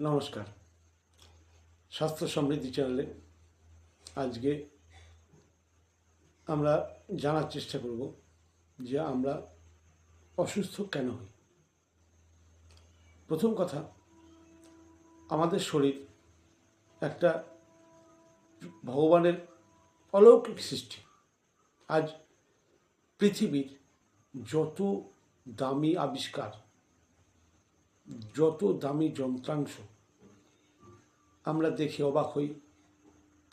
নমস্কার। স্বাস্থ্য সমৃদ্ধি চ্যানেলে আজকে আমরা জানার চেষ্টা করব যে আমরা অসুস্থ কেন হই? প্রথম কথা, আমাদের শরীর একটা ভগবানের অলৌকিক সৃষ্টি। আজ পৃথিবীর যত দামি আবিষ্কার, যত দামি যন্ত্রাংশ আমরা দেখে অবাক হই।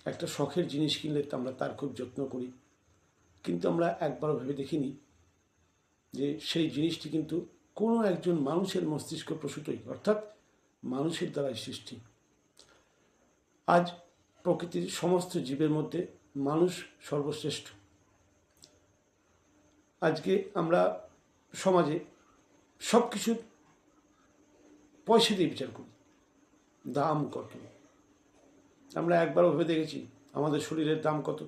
একটা শখের জিনিস কিনলে তো আমরা তার খুব যত্ন করি। কিন্তু আমরা একবারও ভেবে দেখিনি যে সেই জিনিসটি কিন্তু কোনো একজন মানুষের মস্তিষ্ক প্রসূতই, অর্থাৎ মানুষের দ্বারাই সৃষ্টি। আজ প্রকৃতির সমস্ত জীবের মধ্যে মানুষ সর্বশ্রেষ্ঠ। আজকে আমরা সমাজে সব কিছুর পয়সা দিয়ে বিচার করি। দাম কত? আমরা একবারও ভেবে দেখেছি আমাদের শরীরের দাম কত।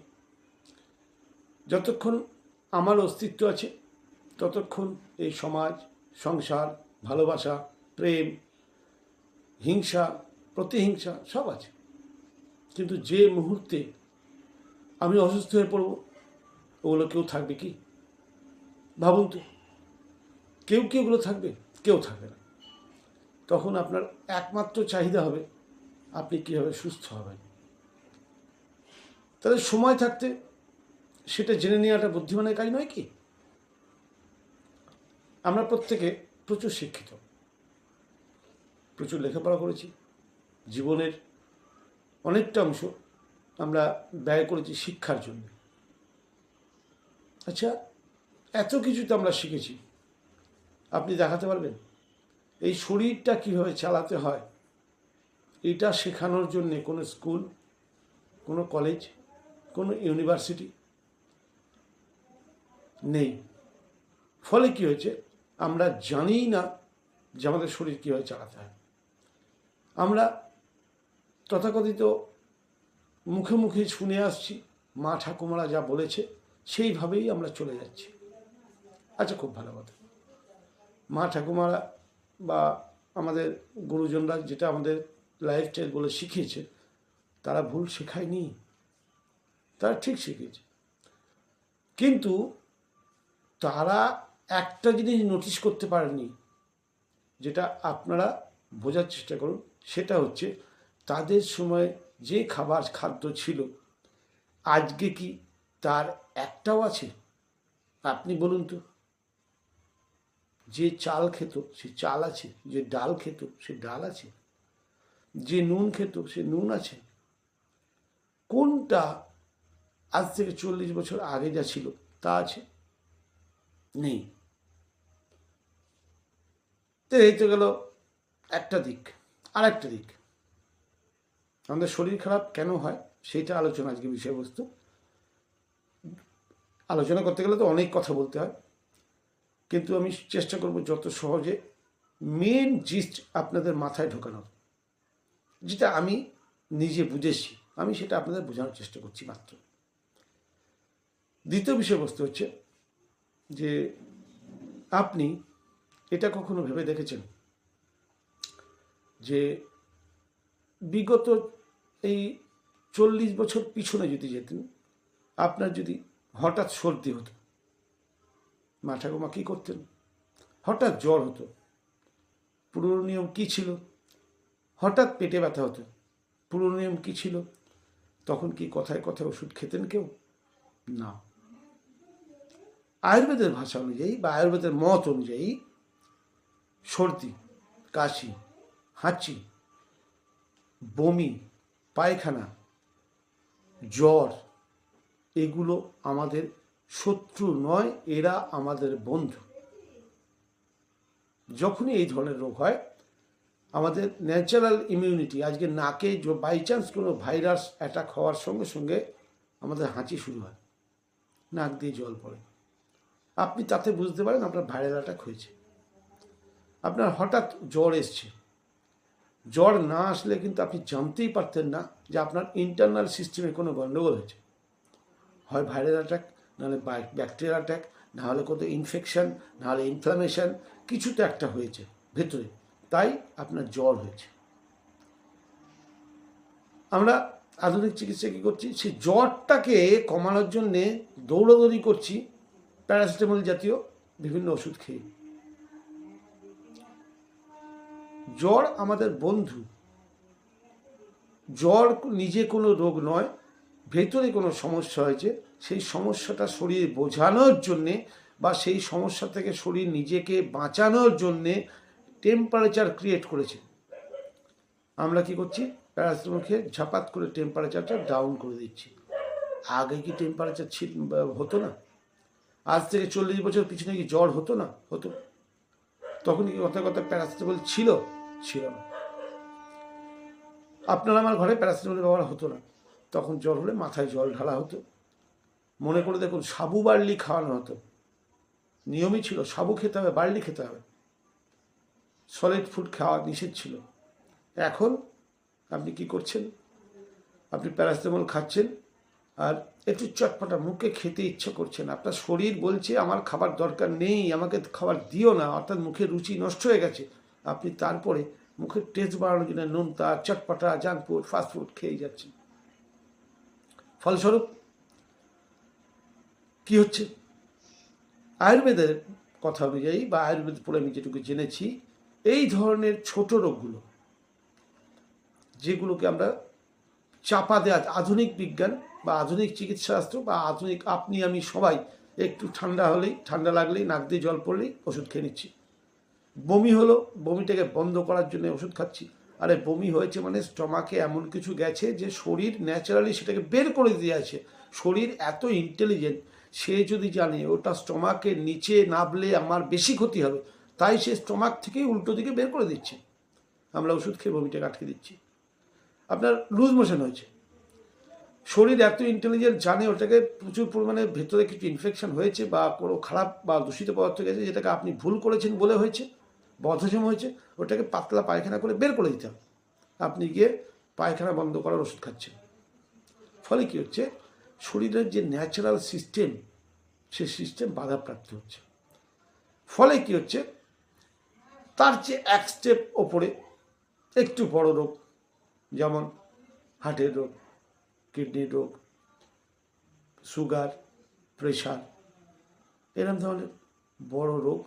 যতক্ষণ আমার অস্তিত্ব আছে, ততক্ষণ এই সমাজ, সংসার, ভালোবাসা, প্রেম, হিংসা, প্রতিহিংসা সব আছে। কিন্তু যে মুহূর্তে আমি অসুস্থ হয়ে পড়ব, ওগুলো কেউ থাকবে কি? ভাবুন তো, কেউ কি ওগুলো থাকবে? কেউ থাকবে না। তখন আপনার একমাত্র চাহিদা হবে আপনি কীভাবে সুস্থ হবেন? তাহলে সময় থাকতে সেটা জেনে নেওয়াটা বুদ্ধিমানের কাজ নয় কি? আমরা প্রত্যেকে প্রচুর শিক্ষিত। প্রচুর লেখাপড়া করেছি। জীবনের অনেকটা অংশ আমরা ব্যয় করেছি শিক্ষার জন্য। আচ্ছা এত কিছু তো আমরা শিখেছি। আপনি দেখাতে পারবেন? এই শরীরটা কীভাবে চালাতে হয়? এটা শেখানোর জন্যে কোনো স্কুল, কোনো কলেজ, কোনো ইউনিভার্সিটি নেই। ফলে কি হয়েছে? আমরা জানিই না যে আমাদের শরীর কীভাবে চালাতে হয়। আমরা তথাকথিত মুখে মুখে শুনে আসছি, মা ঠাকুমারা যা বলেছে সেইভাবেই আমরা চলে যাচ্ছি। আচ্ছা খুব ভালো কথা। মা ঠাকুমারা বা আমাদের গুরুজনরা যেটা আমাদের লাইফস্টাইল বলে শিখিয়েছে, তারা ভুল শেখায়নি, তারা ঠিক শিখেছে কিন্তু তারা একটা জিনিস নোটিশ করতে পারেনি যেটা আপনারা বোঝার চেষ্টা করুন, সেটা হচ্ছে তাদের সময় যে খাবার খাদ্য ছিল, আজকে কি তার একটাও আছে? আপনি বলুন তো। যে চাল খেত, সে চাল আছে, যে ডাল খেত, সে ডাল আছে। নুন খেত, সে নুন আছে? কোনটা আজ থেকে চল্লিশ বছর আগে যা ছিল, তা আছে? নেই। তো এই তো গেল একটা দিক আর একটা দিক। আমাদের শরীর খারাপ কেন হয়? সেইটা আলোচনা আজকে বিষয়বস্তু। আলোচনা করতে গেলে তো অনেক কথা বলতে হয়। কিন্তু আমি চেষ্টা করব যত সহজে মেন জিস্ট আপনাদের মাথায় ঢোকানোর। যেটা আমি নিজে বুঝেছি, আমি সেটা আপনাদের বোঝানোর চেষ্টা করছি মাত্র। দ্বিতীয় বিষয়বস্তু হচ্ছে যে আপনি এটা কখনো ভেবে দেখেছেন যে বিগত এই চল্লিশ বছর পিছনে যদি যেতেন, আপনার যদি হঠাৎ সর্দি হতো মা ঠাকুমা কী করতেন? হঠাৎ জ্বর হতো, পুরনো নিয়ম কী ছিল? হঠাৎ পেটে ব্যথা হতো। পুরনো নিয়ম কী ছিল? তখন কি কথায় কথায় ওষুধ খেতেন কেউ? না। আয়ুর্বেদের ভাষা অনুযায়ী বা আয়ুর্বেদের মত অনুযায়ী সর্দি, কাশি, হাঁচি, বমি, পায়খানা, জ্বর, এগুলো আমাদের শত্রু নয়, এরা আমাদের বন্ধু। যখনই এই ধরনের রোগ হয় আমাদের ন্যাচারাল ইমিউনিটি আজকে নাকে বাই চান্স কোনো ভাইরাস অ্যাটাক হওয়ার সঙ্গে সঙ্গে আমাদের হাঁচি শুরু হয়, নাক দিয়ে জল পড়ে। আপনি তাতে বুঝতে পারেন আপনার ভাইরাল অ্যাটাক হয়েছে। আপনার হঠাৎ জ্বর এসছে। জ্বর না আসলে কিন্তু আপনি জানতেই পারতেন না যে আপনার ইন্টারনাল সিস্টেমে কোনো গণ্ডগোল হয়েছে। হয় ভাইরাল অ্যাটাক নাহলে ব্যাকটেরিয়াল অ্যাটাক নাহলে কোথাও ইনফেকশন নাহলে ইনফ্লামেশন কিছু তো একটা হয়েছে, ভেতরে। তাই আপনার জ্বর হয়েছে। আমরা আধুনিক চিকিৎসা কী করছি? সেই জ্বরটাকে কমানোর জন্যে দৌড়াদৌড়ি করছি, প্যারাসিটামল জাতীয় বিভিন্ন ওষুধ খেয়ে। জ্বর আমাদের বন্ধু। জ্বর নিজে কোনো রোগ নয়, ভেতরে কোনো সমস্যা হয়েছে। সেই সমস্যাটা শরীর বোঝানোর জন্যে বা সেই সমস্যা থেকে শরীর নিজেকে বাঁচানোর জন্যে টেম্পারেচার ক্রিয়েট করেছে। আমরা কি করছি? প্যারাসিটামল খেয়ে ঝাপাত করে টেম্পারেচারটা ডাউন করে দিচ্ছি। আগে কি টেম্পারেচার ছিল, হতো না? আজ থেকে চল্লিশ বছর পিছনে কি জ্বর হতো না? হতো। তখন কি কথা কথা প্যারাসিটামল ছিল? ছিল না। আপনার আমার ঘরে প্যারাসিটামল ব্যবহার হতো না। তখন জ্বর হলে মাথায় জল ঢালা হতো। মনে করে দেখুন, সাবু বার্লি খাওয়ানো হতো। নিয়মই ছিল, সাবু খেতে হবে, বার্লি খেতে হবে। সলিড ফুড খাওয়া নিষেধ ছিল। এখন আপনি কি করছেন? আপনি প্যারাসিটামল খাচ্ছেন আর একটু চটপটা মুখে খেতে ইচ্ছে করছেন। আপনার শরীর বলছে, আমার খাবার দরকার নেই, আমাকে খাবার দিও না। অর্থাৎ মুখে রুচি নষ্ট হয়ে গেছে। আপনি তারপরে মুখের টেস্ট বাড়ানোর জন্য নোনতা চটপটা জাঙ্ক ফুড ফাস্ট ফুড খেয়ে যাচ্ছেন। ফলস্বরূপ, কি হচ্ছে? আয়ুর্বেদের কথা অনুযায়ী বা আয়ুর্বেদ পড়ে আমি যেটুকু জেনেছি এই ধরনের ছোট রোগগুলো, যেগুলোকে আমরা চাপা দেওয়া আধুনিক বিজ্ঞান বা আধুনিক চিকিৎসাশাস্ত্র বা আধুনিক, আপনি, আমি সবাই একটু ঠান্ডা হলেই, ঠান্ডা লাগলেই, নাক দিয়ে জল পড়লেই ওষুধ খেয়ে নিচ্ছি। বমি হলো, বমিটাকে বন্ধ করার জন্য ওষুধ খাচ্ছি। আরে, বমি হয়েছে মানে স্টমাকে এমন কিছু গেছে যে শরীর ন্যাচারালি সেটাকে বের করে দিয়ে আছে। শরীর এত ইন্টেলিজেন্ট, সে যদি জানে ওটা স্টমাকের নিচে নাবলে আমার বেশি ক্ষতি হবে। তাই সে স্টমাক থেকেই উল্টো দিকে বের করে দিচ্ছে। আমরা ওষুধ খেয়ে বমিটাকে আটকে দিচ্ছি। আপনার লুজ মোশন হয়েছে। শরীর এত ইন্টেলিজেন্ট জানে ওটাকে প্রচুর পরিমাণে ভেতরে কিছু ইনফেকশন হয়েছে বা কোনো খারাপ বা দূষিত পদার্থ গেছে যেটাকে আপনি ভুল করেছেন বলে হয়েছে বদ্ধজম হয়েছে, ওটাকে পাতলা পায়খানা করে বের করে দিতে হবে। আপনি গিয়ে পায়খানা বন্ধ করার ওষুধ খাচ্ছেন। ফলে কী হচ্ছে? শরীরের যে ন্যাচারাল সিস্টেম সে সিস্টেম বাধাপ্রাপ্ত হচ্ছে। ফলে কী হচ্ছে? তার চেয়ে এক স্টেপ ওপরে একটু বড় রোগ, যেমন হার্টের রোগ কিডনির রোগ সুগার প্রেশার এরকম ধরনের বড় রোগ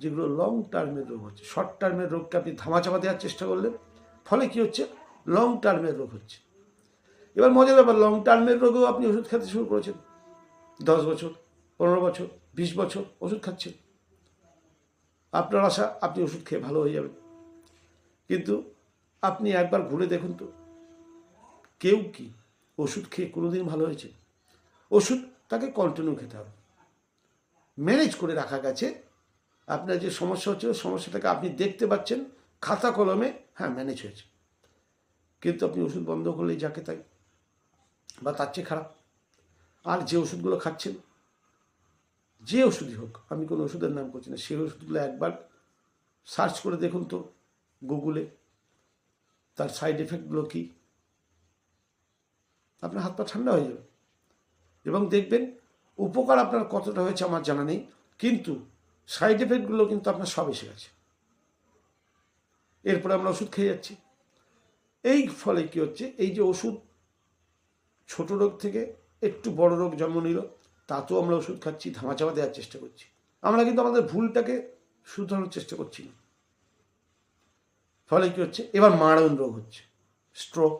যেগুলো লং টার্মের রোগ হচ্ছে। শর্ট টার্মের রোগকে আপনি ধামাচাপা দেওয়ার চেষ্টা করলেন, ফলে কি হচ্ছে? লং টার্মের রোগ হচ্ছে। এবার মজার ব্যাপার লং টার্মের রোগেও আপনি ওষুধ খেতে শুরু করেছেন। দশ বছর, পনেরো বছর, বিশ বছর ওষুধ খাচ্ছেন। আপনার আশা, আপনি ওষুধ খেয়ে ভালো হয়ে যাবেন। কিন্তু আপনি একবার ঘুরে দেখুন তো, কেউ কি ওষুধ খেয়ে কোনোদিন ভালো হয়েছে? ওষুধ তাকে কন্টিনিউ খেতে হবে। ম্যানেজ করে রাখা গেছে। আপনার যে সমস্যা হচ্ছে সমস্যাটাকে আপনি দেখতে পাচ্ছেন, খাতা কলমে হ্যাঁ ম্যানেজ হয়েছে। কিন্তু আপনি ওষুধ বন্ধ করলেই যাকে তাই, বা তার চেয়ে খারাপ। আর যে ওষুধগুলো খাচ্ছেন যে ওষুধই হোক, আমি কোনো ওষুধের নাম করছি না, সেই ওষুধগুলো একবার সার্চ করে দেখুন তো গুগলে। তার সাইড এফেক্টগুলো কী? আপনার হাত পা ঠান্ডা হয়ে যাবে। এবং দেখবেন উপকার আপনার কতটা হয়েছে আমার জানা নেই, কিন্তু সাইড এফেক্টগুলো কিন্তু আপনার সব এসে গেছে। এরপরে আমরা ওষুধ খেয়ে যাচ্ছি। এই ফলে কি হচ্ছে, এই যে ওষুধ ছোট রোগ থেকে একটু বড় রোগ জন্ম নিল তাতেও আমরা ওষুধ খাচ্ছি, ধামাচাপা দেওয়ার চেষ্টা করছি। আমরা কিন্তু আমাদের ভুলটাকে শুধরানোর চেষ্টা করছি না। ফলে কি হচ্ছে? এবার মারণ রোগ হচ্ছে। স্ট্রোক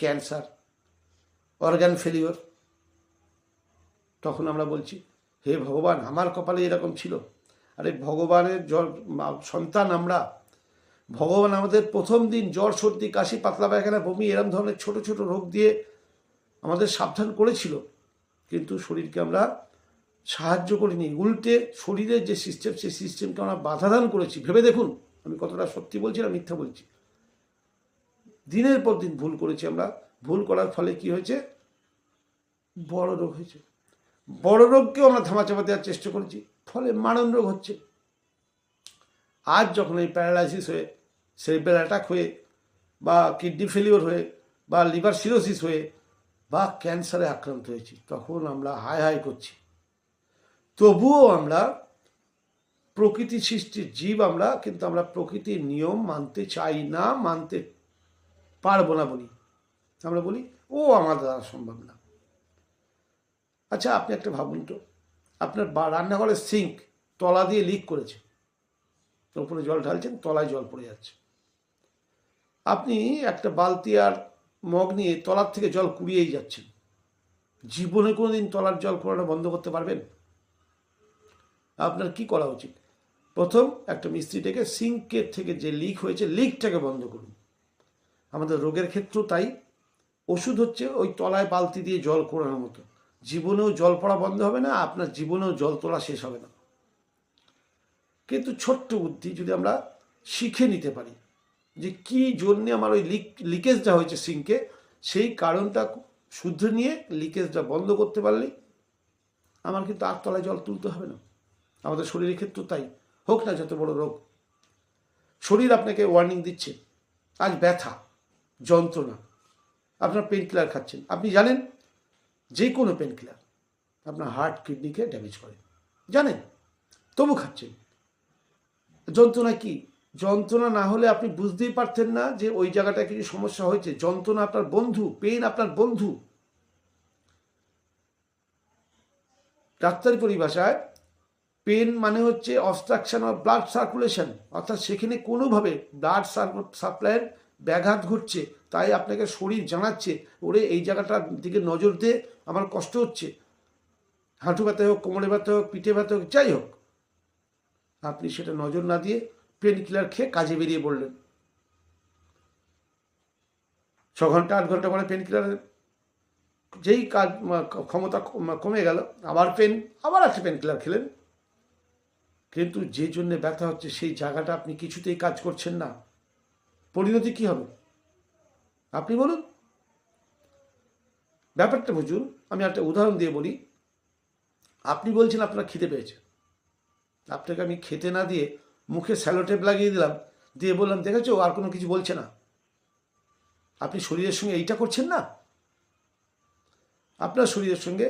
ক্যান্সার অর্গান ফেলিওর তখন আমরা বলছি, হে ভগবান, আমার কপালে এরকম ছিল। আরে ভগবানের জ্বর সন্তান আমরা। ভগবান আমাদের প্রথম দিন জ্বর, সর্দি, কাশি, পাতলা পায়খানা, বমি, এরম ধরনের ছোট ছোট রোগ দিয়ে আমাদের সাবধান করেছিল। কিন্তু শরীরকে আমরা সাহায্য করিনি। উল্টে শরীরের যে সিস্টেম সেই সিস্টেমকে আমরা বাধাদান করেছি। ভেবে দেখুন, আমি কতটা সত্যি বলছি না মিথ্যা বলছি। দিনের পর দিন ভুল করেছি আমরা। ভুল করার ফলে কি হয়েছে? বড় রোগ হয়েছে। বড় রোগকেও আমরা ধামাচাপা দেওয়ার চেষ্টা করেছি। ফলে মারণ রোগ হচ্ছে। আজ যখন এই প্যারালাইসিস হয়ে সেরিব্রাল অ্যাটাক হয়ে, বা কিডনি ফেলিওর হয়ে, বা লিভার সিরোসিস হয়ে বা ক্যান্সারে আক্রান্ত হয়েছি, তখন আমরা হাই হাই করছি। তবুও আমরা প্রকৃতি সৃষ্টির জীব আমরা, কিন্তু আমরা প্রকৃতির নিয়ম মানতে চাই না, মানতে পারব না বলি। আমরা বলি, ও আমার দ্বারা সম্ভব না। আচ্ছা আপনি একটা ভাবুন তো, আপনার রান্নাঘরের সিঙ্ক তলা দিয়ে লিক করেছে। ওপরে জল ঢালছেন, তলায় জল পড়ে যাচ্ছে। আপনি একটা বালতি আর মগ নিয়ে তলার থেকে জল কুড়িয়েই যাচ্ছেন। জীবনে কোনোদিন তলার জল কোড়ানো বন্ধ করতে পারবেন? আপনার কি করা উচিত? প্রথম একটা মিস্ত্রি ডেকে সিঙ্কের থেকে যে লিক হয়েছে লিকটাকে বন্ধ করুন। আমাদের রোগের ক্ষেত্রেও তাই। ওষুধ হচ্ছে ওই তলায় বালতি দিয়ে জল কোড়ানোর মতো। জীবনেও জল পড়া বন্ধ হবে না, আপনার জীবনেও জল তোলা শেষ হবে না। কিন্তু ছোট্ট বুদ্ধি যদি আমরা শিখে নিতে পারি যে কি জন্যে আমার ওই লিক, লিকেজটা হয়েছে সিঙ্কে, সেই কারণটা শুদ্ধ নিয়ে লিকেজটা বন্ধ করতে পারলেই আমার কিন্তু আর তলায় জল তুলতে হবে না। আমাদের শরীরের ক্ষেত্রে তাই, হোক না যত বড় রোগ। শরীর আপনাকে ওয়ার্নিং দিচ্ছে, আজ ব্যথা, যন্ত্রণা, আপনার পেন কিলার খাচ্ছেন। আপনি জানেন, যে কোনো পেন কিলার আপনার হার্ট কিডনিকে ড্যামেজ করে। জানেন, তবু খাচ্ছেন। যন্ত্রণা কি যন্ত্রণা না হলে আপনি বুঝতেই পারতেন না যে ওই জায়গাটায় কিছু সমস্যা হয়েছে। যন্ত্রণা আপনার বন্ধু পেন আপনার বন্ধু। ডাক্তারি পরিভাষায় পেন মানে হচ্ছে অবস্ট্রাকশন অফ ব্লাড সার্কুলেশন অর্থাৎ সেখানে কোনোভাবে ব্লাড সাপ্লাইয়ের ব্যাঘাত ঘটছে, তাই আপনাকে শরীর জানাচ্ছে, ওরে এই জায়গাটার দিকে নজর দে, আমার কষ্ট হচ্ছে। হাঁটু ব্যথা হোক, কোমরে ব্যথা হোক, পিঠে ব্যথা হোক, যাই হোক, আপনি সেটা নজর না দিয়ে পেন কিলার খেয়ে কাজে বেরিয়ে পড়লেন। ছ ঘণ্টা, আট ঘণ্টা পরে পেন কিলারের যেই কাজ ক্ষমতা কমে গেল, আবার পেন আবার একটা পেন কিলার খেলেন। কিন্তু যে জন্য ব্যথা হচ্ছে সেই জায়গাটা আপনি কিছুতেই কাজ করছেন না। পরিণতি কি হবে? আপনি বলুন। ব্যাপারটা বুঝুন, আমি একটা উদাহরণ দিয়ে বলি। আপনি বলছেন আপনার খিদে পেয়েছে। আপনাকে আমি খেতে না দিয়ে মুখে স্যালোটেপ লাগিয়ে দিলাম, দিয়ে বললাম, দেখেছ, আর কোনো কিছু বলছে না। আপনি শরীরের সঙ্গে এইটা করছেন না? আপনার শরীরের সঙ্গে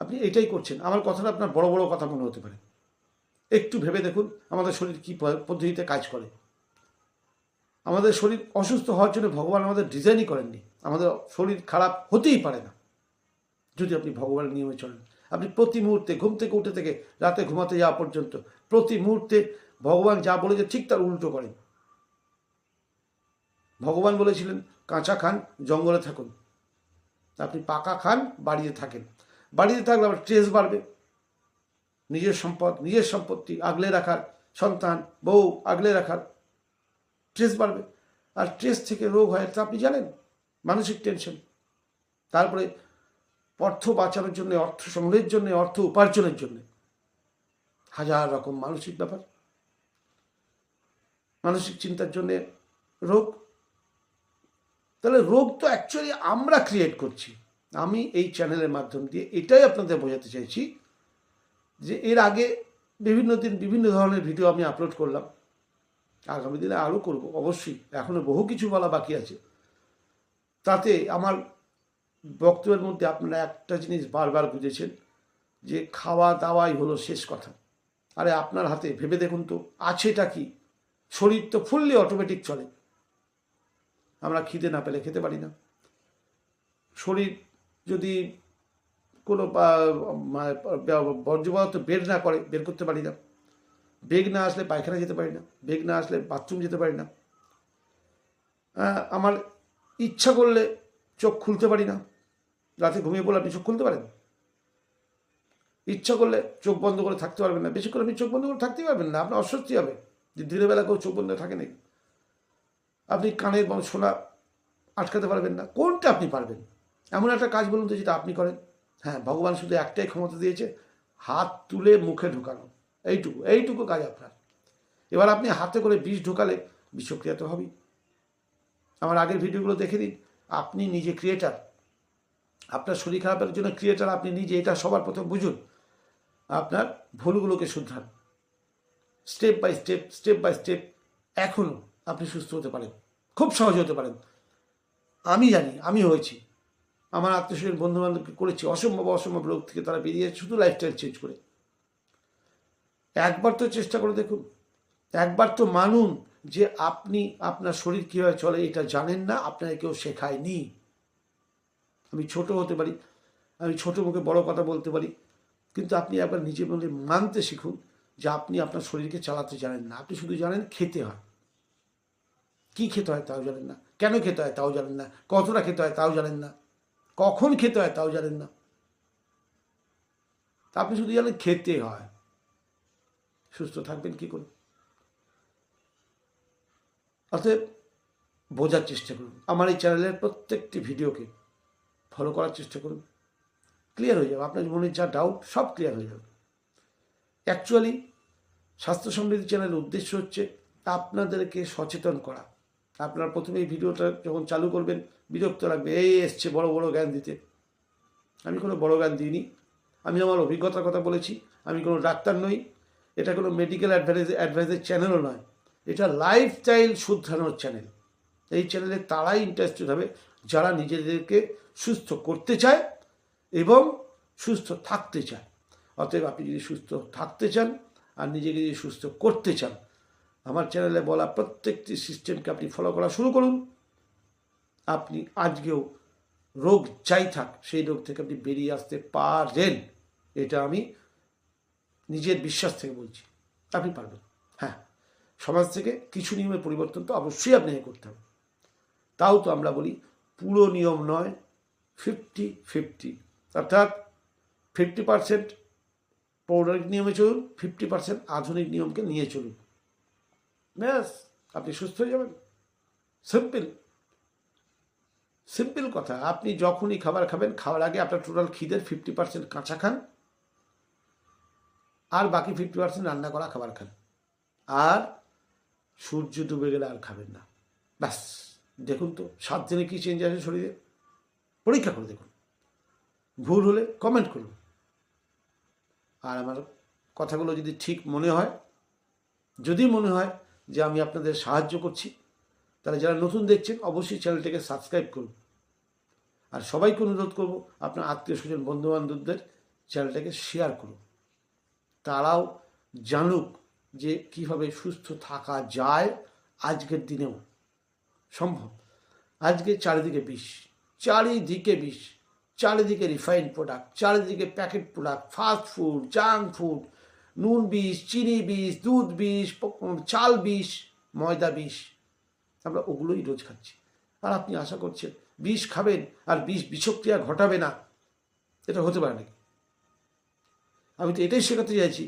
আপনি এটাই করছেন। আমার কথাটা আপনার বড় বড় কথা মনে হতে পারে। একটু ভেবে দেখুন, আমাদের শরীর কী পদ্ধতিতে কাজ করে। আমাদের শরীর অসুস্থ হওয়ার জন্য ভগবান আমাদের ডিজাইনই করেননি। আমাদের শরীর খারাপ হতেই পারে না, যদি আপনি ভগবানের নিয়মে চলেন। আপনি প্রতি মুহূর্তে ঘুম থেকে উঠে থেকে রাতে ঘুমাতে যাওয়া পর্যন্ত প্রতি মুহূর্তে ভগবান যা বলেছে ঠিক তার উল্টো করেন ভগবান বলেছিলেন, কাঁচা খান, জঙ্গলে থাকুন। আপনি পাকা খান, বাড়িতে থাকেন। বাড়িতে থাকলে আবার স্ট্রেস বাড়বে। নিজের সম্পদ, নিজের সম্পত্তি আগলে রাখার, সন্তান, বউ আগলে রাখার স্ট্রেস বাড়বে। আর স্ট্রেস থেকে রোগ হয় তা আপনি জানেন? মানসিক টেনশন তারপরে অর্থ বাঁচানোর জন্য, অর্থ সংগ্রহের জন্য, অর্থ উপার্জনের জন্য। হাজার রকম মানসিক ব্যাপার। মানসিক চিন্তার জন্যে রোগ। তাহলে রোগ তো অ্যাকচুয়ালি আমরা ক্রিয়েট করছি। আমি এই চ্যানেলের মাধ্যম দিয়ে এটাই আপনাদের বোঝাতে চাইছি যে এর আগে বিভিন্ন দিন বিভিন্ন ধরনের ভিডিও আমি আপলোড করলাম। আগামী দিনে আরও করব, অবশ্যই। এখনও বহু কিছু বলা বাকি আছে। তাতে আমার বক্তব্যের মধ্যে আপনারা একটা জিনিস বারবার বুঝেছেন যে খাওয়া দাওয়াই হলো শেষ কথা। আরে আপনার হাতে ভেবে দেখুন তো, আছেটা কি? শরীর তো ফুললি অটোমেটিক চলে। আমরা খিদে না পেলে খেতে পারি না। শরীর যদি কোনো বর্জ্য পদার্থ বের না করে, বের করতে পারি না। বেগ না আসলে পায়খানা যেতে পারি না। বেগ না আসলে বাথরুম যেতে পারি না। আমার ইচ্ছা করলে চোখ খুলতে পারি না। রাতে ঘুমিয়ে পড়লে আপনি চোখ খুলতে পারেন? ইচ্ছা করলে চোখ বন্ধ করে থাকতে পারবেন না। বেশি করে আপনি চোখ বন্ধ করে থাকতেই পারবেন না। আপনার অস্বস্তি হবে। যে দিনের বেলা কেউ চোখ বন্ধ থাকে নাকি আপনি কানের শোনা আটকাতে পারবেন না। কোনটা আপনি পারবেন? এমন একটা কাজ বলুন তো যেটা আপনি করেন। হ্যাঁ ভগবান শুধু একটাই ক্ষমতা দিয়েছে, হাত তুলে মুখে ঢোকানো। এইটুকু এইটুকু কাজ আপনার। এবার আপনি হাতে করে বিষ ঢোকালে বিষক্রিয়া তো হবেই। আমার আগের ভিডিওগুলো দেখে দিন আপনি নিজে ক্রিয়েটার আপনার শরীর খারাপের জন্য ক্রিয়েটার আপনি নিজে, এটা সবার প্রথম বুঝুন। আপনার ভুলগুলোকে শুধরান। Step by step step by step এখনও আপনি সুস্থ হতে পারেন। খুব সহজ হতে পারেন। আমি জানি, আমি হয়েছি। আমার আত্মীয় বন্ধু বান্ধবকে করেছি। অসম্ভব অসম্ভব রোগ থেকে তারা বেরিয়ে শুধু লাইফস্টাইল চেঞ্জ করে। একবার তো চেষ্টা করে দেখুন। একবার তো মানুন যে আপনি, আপনার শরীর কীভাবে চলে এটা জানেন না, আপনাকে কেউ শেখায়নি। আমি ছোট হতে পারি, আমি ছোট মুখে বড় কথা বলতে পারি, কিন্তু আপনি একবার নিজে মনে মানতে শিখুন। যে আপনি আপনার শরীরকে চালাতে জানেন না। আপনি শুধু জানেন খেতে হয়। কি খেতে হয় তাও জানেন না। কেন খেতে হয় তাও জানেন না। কতটা খেতে হয় তাও জানেন না। কখন খেতে হয় তাও জানেন না। তা আপনি শুধু জানেন খেতে হয়। সুস্থ থাকবেন কি করে? অতএব বোঝার চেষ্টা করুন। আমার এই চ্যানেলের প্রত্যেকটি ভিডিওকে ফলো করার চেষ্টা করুন। ক্লিয়ার হয়ে যাবে। আপনার মনে যা ডাউট সব ক্লিয়ার হয়ে যাবে। অ্যাকচুয়ালি স্বাস্থ্য সমৃদ্ধি চ্যানেলের উদ্দেশ্য হচ্ছে আপনাদেরকে সচেতন করা। আপনারা প্রথমে এই ভিডিওটা যখন চালু করবেন, বিরক্ত লাগবে, এই এসছে, বড় বড় জ্ঞান দিতে। আমি কোনো বড় জ্ঞান দিইনি। আমি আমার অভিজ্ঞতার কথা বলেছি। আমি কোনো ডাক্তার নই। এটা কোনো মেডিকেল অ্যাডভাইস অ্যাডভাইসের চ্যানেলও নয়। এটা লাইফস্টাইল শুদ্ধানোর চ্যানেল এই চ্যানেলে তারাই ইন্টারেস্টেড হবে যারা নিজেদেরকে সুস্থ করতে চায় এবং সুস্থ থাকতে চায়। অতএব আপনি যদি সুস্থ থাকতে চান আর নিজেকে যদি সুস্থ করতে চান, আমার চ্যানেলে বলা প্রত্যেকটি সিস্টেমকে আপনি ফলো করা শুরু করুন। আপনি আজকেও রোগ যাই থাক, সেই রোগ থেকে আপনি বেরিয়ে আসতে পারেন। এটা আমি নিজের বিশ্বাস থেকে বলছি। আপনি পারবেন। হ্যাঁ সমাজ থেকে কিছু নিয়মের পরিবর্তন তো অবশ্যই আপনাকে করতে হবে। তাও তো আমরা বলি পুরো নিয়ম নয় ফিফটি ফিফটি অর্থাৎ ফিফটি পার্সেন্ট পৌরাণিক নিয়মে চলুন ফিফটি পার্সেন্ট আধুনিক নিয়মকে নিয়ে চলুন। ব্যাস, আপনি সুস্থ হয়ে যাবেন। সিম্পল সিম্পল কথা, আপনি যখনই খাবার খাবেন, খাওয়ার আগে আপনার টোটাল খিদের ফিফটি পার্সেন্ট কাঁচা খান, আর বাকি ফিফটি পার্সেন্ট রান্না করা, খাবার খান। আর সূর্য ডুবে গেলে আর খাবেন না। ব্যাস, দেখুন তো, সাত দিনে কী চেঞ্জ আছে শরীরে? পরীক্ষা করে দেখুন। ভুল হলে কমেন্ট করুন। আর আমার কথাগুলো যদি ঠিক মনে হয়, যদি মনে হয় যে আমি আপনাদের সাহায্য করছি, তাহলে যারা নতুন দেখছেন, অবশ্যই চ্যানেলটাকে সাবস্ক্রাইব করুন। আর সবাইকে অনুরোধ করব, আপনার আত্মীয় স্বজন, বন্ধুবান্ধবদের চ্যানেলটাকে শেয়ার করুন। তারাও জানুক যে কীভাবে সুস্থ থাকা যায় আজকের দিনেও। সম্ভব। আজকে চারিদিকে বিষ চারিদিকে বিষ। চারিদিকে রিফাইন্ড প্রোডাক্ট চারিদিকে packet product fast food junk food নুন বিষ চিনি বিষ দুধ বিষ চাল বিষ ময়দা বিষ আমরা ওগুলোই রোজ খাচ্ছি। আর আপনি আশা করছেন, বিষ খাবেন আর বিষ বিষক্রিয়া ঘটাবে না, এটা হতে পারে নাকি? আমি তো এটাই শেখাতে চাইছি।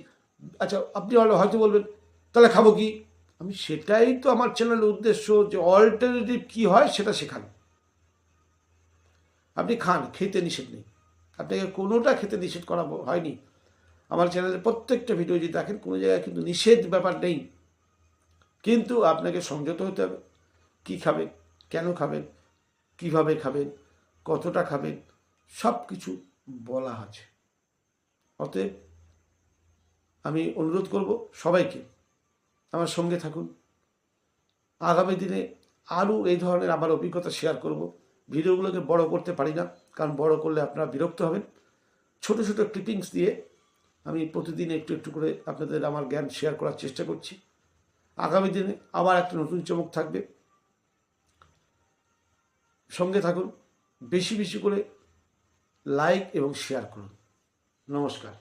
আচ্ছা আপনি হয়তো বলবেন, তাহলে খাব কি? আমি সেটাই তো আমার চ্যানেলের উদ্দেশ্য যে অল্টারনেটিভ কী হয় সেটা শেখানো। আপনি খান, খেতে নিষেধ নেই। আপনাকে কোনোটা খেতে নিষেধ করা হয়নি। আমার চ্যানেলের প্রত্যেকটা ভিডিও যদি দেখেন, কোনো জায়গায় কিন্তু নিষেধ ব্যাপার নেই। কিন্তু আপনাকে সংযত হতে হবে। কী খাবেন, কেন খাবেন, কীভাবে খাবেন, কতটা খাবেন সব কিছু বলা আছে। অতএব আমি অনুরোধ করব সবাইকে আমার সঙ্গে থাকুন। আগামী দিনে আরও এই ধরনের আমার অভিজ্ঞতা শেয়ার করব। ভিডিওগুলোকে বড় করতে পারি না, কারণ বড় করলে আপনারা বিরক্ত হবেন। ছোট ছোট ক্লিপিংস দিয়ে আমি প্রতিদিন একটু একটু করে আপনাদের আমার জ্ঞান শেয়ার করার চেষ্টা করছি। আগামী দিনে আবার একটা নতুন চমক থাকবে। সঙ্গে থাকুন, বেশি বেশি করে লাইক এবং শেয়ার করুন। নমস্কার।